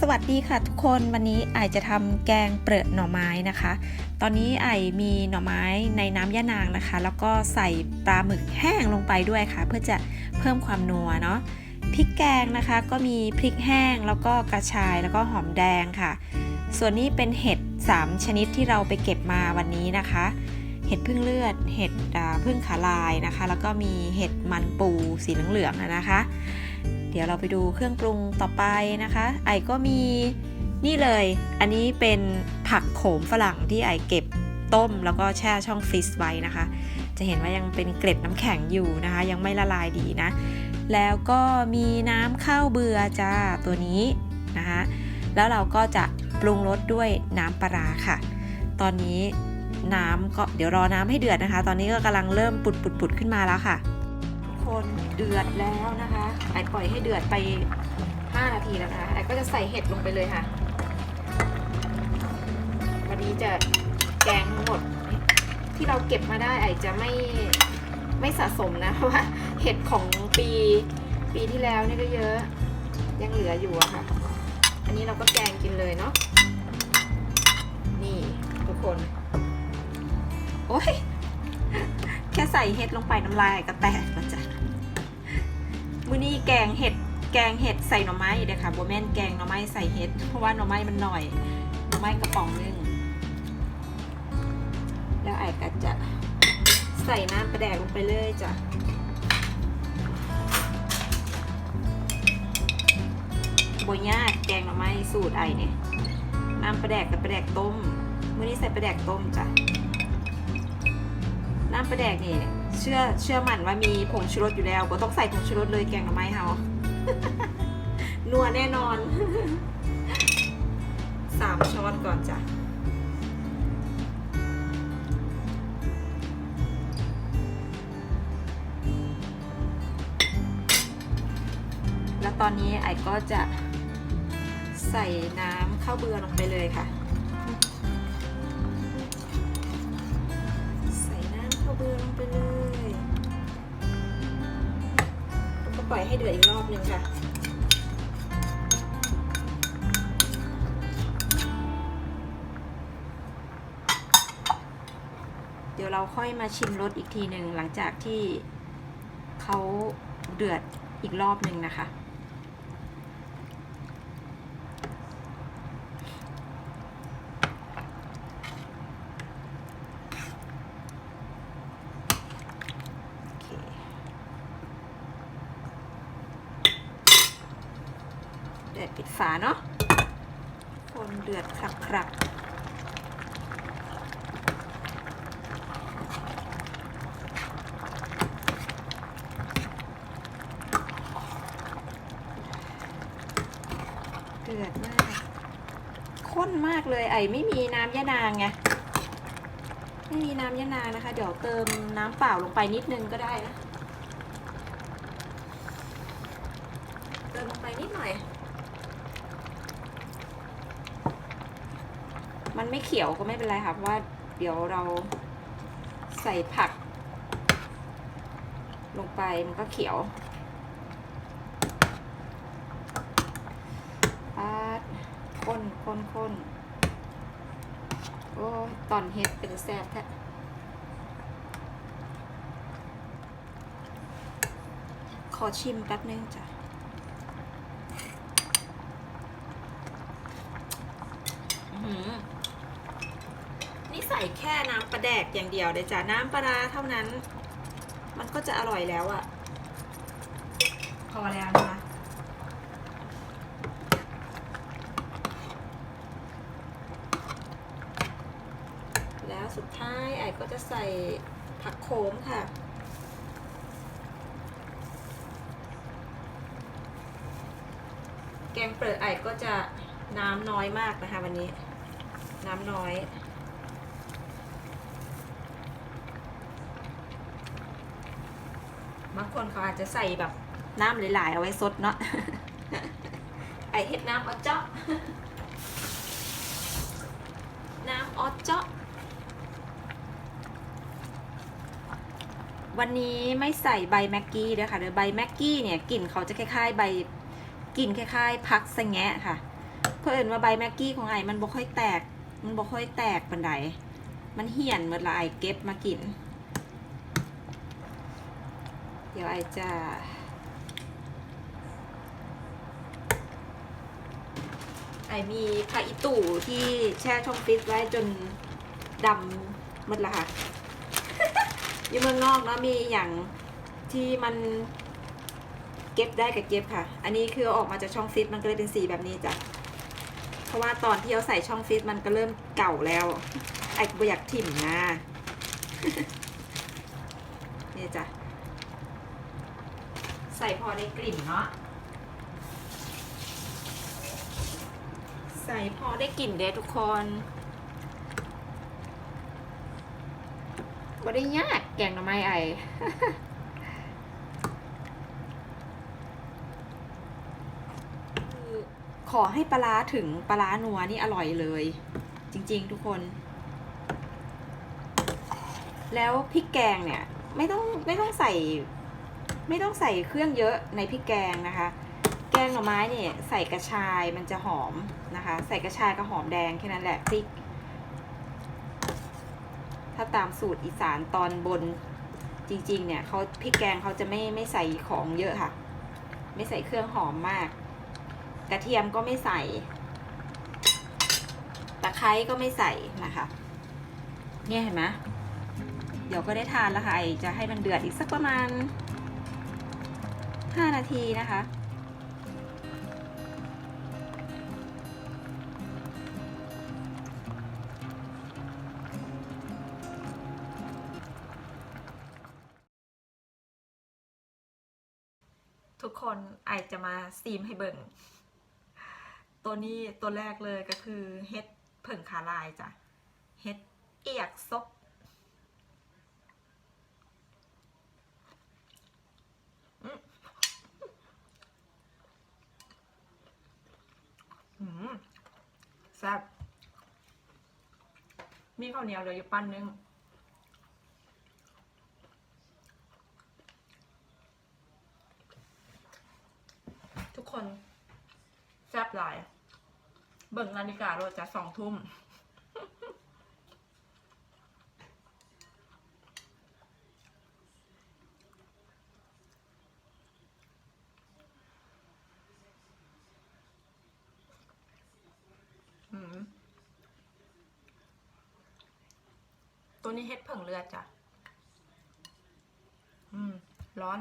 สวัสดีค่ะทุกคนวันนี้ไอจะทำแกงเปลือกหน่อไม้นะคะ ตอนนี้ไอมีหน่อไม้ในน้ำยะนางนะคะ แล้วก็ใส่ปลาหมึกแห้งลงไปด้วยค่ะ เพื่อจะเพิ่มความนัวเนาะพริกแกงนะคะก็มีพริกแห้งแล้วก็กระชายแล้วก็หอมแดงค่ะ ส่วนนี้เป็นเห็ด 3 ชนิดที่เราไปเก็บมาวันนี้นะคะ เห็ดพึ่งเลือด เห็ดพึ่งขาลายนะคะ แล้วก็มีเห็ดมันปูสีเหลืองๆนะคะ เดี๋ยวเราไปดูเครื่องปรุงต่อไปนะคะ ไอก็มีนี่เลย อันนี้เป็นผักโขมฝรั่งที่ไอเก็บต้มแล้วก็แช่ช่องฟรีซไว้นะคะ จะเห็นว่ายังเป็นเกล็ดน้ำแข็งอยู่นะคะ ยังไม่ละลายดีนะ แล้วก็มีน้ำข้าวเบื่อจ้าตัวนี้นะคะแล้วเราก็จะปรุงรสด้วยน้ำปลาค่ะ ตอนนี้น้ำก็เดี๋ยวรอน้ำให้เดือดนะคะ ตอนนี้ก็กำลังเริ่มปุดปุดปุดขึ้นมาแล้วค่ะ คนเดือดแล้วนะคะไอปล่อยให้เดือดไป 5 นาทีแล้วนะคะไอก็จะใส่เห็ดลงไปเลยค่ะ วันนี้จะแกงทั้งหมดที่เราเก็บมาได้ไอจะไม่ไม่สะสมนะเพราะว่าเห็ดของปีปีที่แล้วนี่ก็เยอะยังเหลืออยู่อะค่ะ อันนี้เราก็แกงกินเลยเนาะนี่ทุกคน โอ้ยแค่ใส่เห็ดลงไปน้ำลายก็แตกแล้วจ้ะ มื้อนี้แกงเห็ดแกงเห็ดใส่หน่อไม้เด้อค่ะโบแม่นแกงหน่อไม้ใส่เห็ด เพราะว่าหน่อไม้มันหน่อยหน่อไม้กระป๋องนึงแล้วไอ้ก็จะใส่น้ำประแดกลงไปเลยจ้ะบยากแกงหน่อไม้สูตรไอเนี่ยน้ำประแดกกับประแดกต้มมื้อนี้ใส่ประแดกต้มจ้ะน้ำปลาแดกนี่ เชื่อเชื่อมั่นว่ามีผงชูรสอยู่แล้วก็ต้องใส่ผงชูรสเลยแกงหน่อไม้เฮานัวแน่นอนสามช้อนก่อนจ้ะแล้วตอนนี้ไอ้ก็จะใส่น้ำข้าวเบือลงไปเลยค่ะ ปล่อยให้เดือดอีกรอบหนึ่งค่ะ เดี๋ยวเราค่อยมาชิมรสอีกทีหนึ่งหลังจากที่เขาเดือดอีกรอบหนึ่งนะคะ โอเคเดือดปิด ฝาเนาะคนเดือดคลักๆเดือดมากข้นมากเลยไอ้ไม่มีน้ำยะนางไงไม่มีน้ำยะนางนะคะ เดี๋ยวเติมน้ำเปล่าลงไปนิดนึงก็ได้นะ เติมลงไปนิดหน่อย มันไม่เขียวก็ไม่เป็นไรค่ะเพราะว่าเดี๋ยวเราใส่ผัก ลงไปมันก็เขียวปาดข้นข้นข้นโอ้ตอนเฮ็ดเป็นแซ่บแท้ขอชิมแป๊บนึงจ้ะ อื้อ ใส่แค่น้ำปลาแดกอย่างเดียวเลยจ้ะน้ำปลาร้าเท่านั้น มันก็จะอร่อยแล้วอะพอแล้วนะคะแล้วสุดท้ายไอ้ก็จะใส่ผักโขมค่ะแกงเปิดไอ้ก็จะน้ำน้อยมากนะคะวันนี้ น้ำน้อย บางคนเขาอาจจะใส่แบบน้ำหลาย ๆ เอาไว้ซดเนาะไอเห็ดน้ำออเจาะน้ำออเจาะวันนี้ไม่ใส่ใบแม็กกี้ด้วยค่ะเดี๋ยวใบแม็กกี้เนี่ยกลิ่นเขาจะคล้ายๆ ใบกลิ่นคล้ายๆพักสะแงะค่ะ เพิ่นว่าใบแม็กกี้ของไอ้มันบ่ค่อยแตก มันบ่ค่อยแตกปันใดมันเหี่ยนเมื่อละไอเก็บมากินเดี๋ยวไอจะไอมีผักอีตู่ที่แช่ช่องฟิตไว้จนดำหมดละค่ะอยู่เมืองนอกเนาะมีอย่างที่มันเก็บได้กับเก็บค่ะ อันนี้คือออกมาจากช่องฟิตมันก็เลยเป็นสีแบบนี้จ้ะ เพราะว่าตอนที่เอาใส่ช่องฟิตมันก็เริ่มเก่าแล้ว ไอ้ก็บ่อยากถิ่มนะนี่จ้ะ ใส่พอได้กลิ่นเนาะ ใส่พอได้กลิ่นเด้ทุกคนบ่ได้ยากแกงหน่อไม้ไอคือขอให้ปลาถึงปลาร้านัวนี่อร่อยเลย จริงๆทุกคน แล้วพริกแกงเนี่ย ไม่ต้องไม่ต้องใส่ ไม่ต้องใส่เครื่องเยอะในพริกแกงนะคะ แกงหน่อไม้เนี่ยใส่กระชายมันจะหอมนะคะ ใส่กระชายกับหอมแดงแค่นั้นแหละพริก ถ้าตามสูตรอีสานตอนบนจริงๆเนี่ยเขาพริกแกงเขาจะไม่ไม่ใส่ของเยอะค่ะ ไม่ใส่เครื่องหอมมาก กระเทียมก็ไม่ใส่ตะไคร้ก็ไม่ใส่นะคะ เนี่ยเห็นไหมเดี๋ยวก็ได้ทานแล้วค่ะจะให้มันเดือดอีกสักประมาณ 5 นาทีนะคะ ทุกคนไอจะมาสตีมให้เบิ่งตัวนี้ตัวแรกเลยก็คือเฮ็ดเผิ่งขาลายจ้ะ เฮ็ดเอียกซบอืมอืม แซ่บมีข้าวเหนียวเหลืออยู่ปั้นนึงทุกคนแซ่บหลาย เบิ่งนาฬิกาโรจะสองทุ่ม อืม ตัวนี้เฮ็ดเผิ่งเลือดจ้ะ อืม ร้อน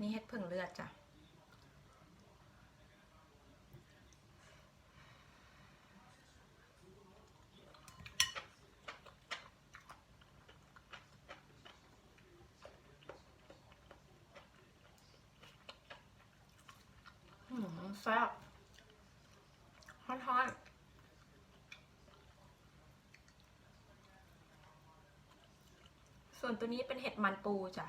นี่เฮ็ดเผิ่งเลือดจ้ะอืมแซ่บฮอนๆ ส่ วนตัวนี้เป็นเห็ดมันปูจ้ะ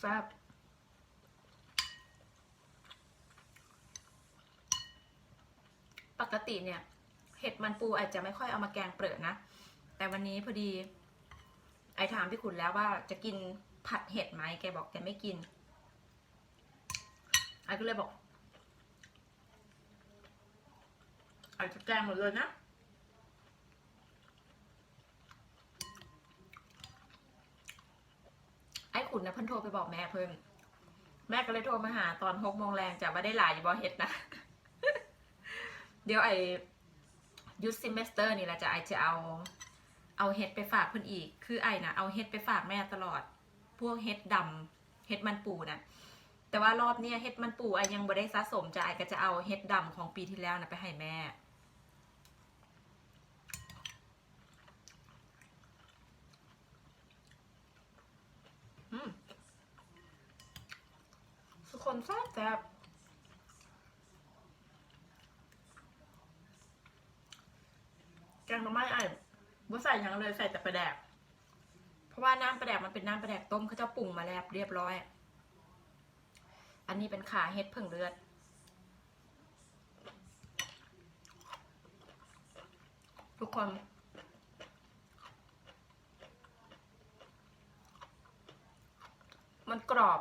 แซ่บปกติเนี่ย เห็ดมันปูอาจจะไม่ค่อยเอามาแกงเปลือกนะ แต่วันนี้พอดี ไอถามพี่ขุนแล้วว่าจะกินผัดเห็ดไหมแกบอกแกไม่กินไอก็เลยบอกไอจะแกงหมดเลยนะไอ้ขุนนะเพิ่นโทรไปบอกแม่เพิ่นแม่ก็เลยโทรมาหาตอนหกโมงแรงจะว่าได้หลายอยู่บ่เห็ดนะ เดี๋ยวไอยุดซิมเมสเตอร์นี่แหละจะไอจะเอาเอาเห็ดไปฝากเพิ่นอีก คือไอนะเอาเห็ดไปฝากแม่ตลอด พวกเห็ดดำเห็ดมันปูนะแต่ว่ารอบเนี้ยเห็ดมันปูไอยังบ่ได้สะสมจะไอก็จะเอาเห็ดดำของปีที่แล้วนะไปให้แม่ทุกคนแซ่บแซ่บแกงหน่อไมไอ้บ่ใส่ยังเลยใส่แต่ปลาแดก ราะว่าน้ำปลาแดกมันเป็นน้ำปลาแดกต้มเขาจะปรุงมาแล้วเรียบร้อย อันนี้เป็นขาเห็ดเพิ่งเลือด ทุกคนมันกรอบ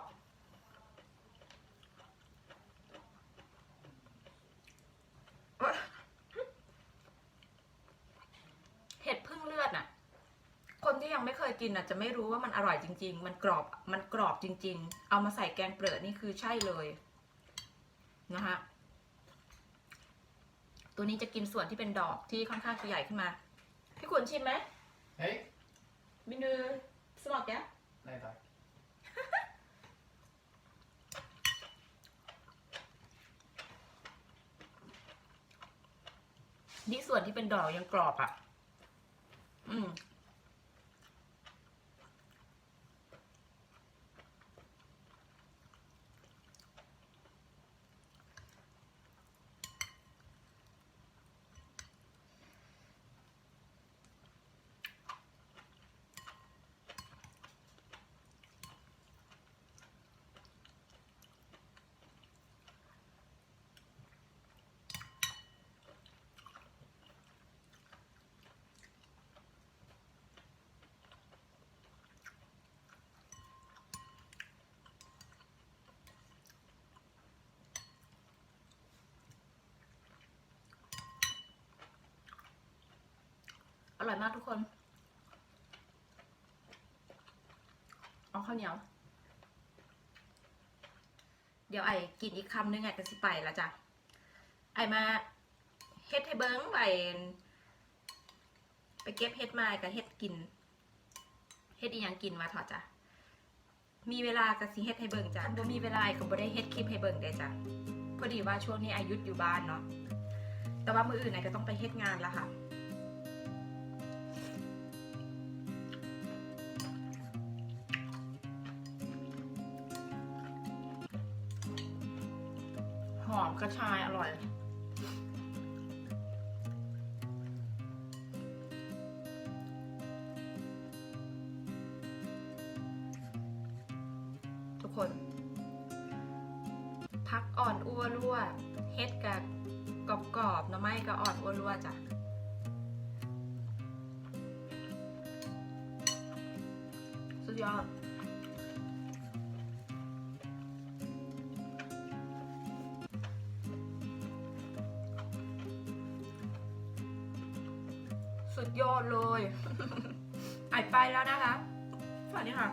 ยังไม่เคยกินน่ะจะไม่รู้ว่ามันอร่อยจริง ๆ มันกรอบมันกรอบจริง ๆ เอามาใส่แกงเปลือกนี่คือใช่เลยนะคะตัวนี้จะกินส่วนที่เป็นดอกที่ค่อนข้างจะใหญ่ขึ้นมา พี่ขุนชิมไหม Hej! มินูสมอกแก Nej tack. นี่ส่วนที่เป็นดอกยังกรอบอะ อืม ร่อยมากทุกคนเอาข้าวเหนียว เดี๋ยวไอ้กินอีกคำนึงไอ้ก็สิไปล้วจ้ะไอ้มาเฮ็ดให้เบิ้งไปไปเก็บเฮ็ดมาไอ้ก็เฮ็ดกินเฮ็ดอีหยังกินมาถอะจ้ะมีเวลาก็สิเฮ็ดให้เบิ่งจ้ะบ่มีเวลาก็บ่ได้เฮ็ดคลิปให้เบิ่งได้จ้ะพอดีว่าช่วงนี้อายุดอยู่บ้านเนาะแต่ว่ามืออื่นไอ้ก็ต้องไปเฮ็ดงานล้วค่ะ หอมกระชายอร่อย ทุกคน พักอ่อนอ้วรั่วเฮ็ดกับกรอบกรอบๆน่อไม้ก็อ่อนอ้วรั่วจ้ะสุดยอด สุดยอดเลยไอไปแล้วนะคะสวัสดีค่ะ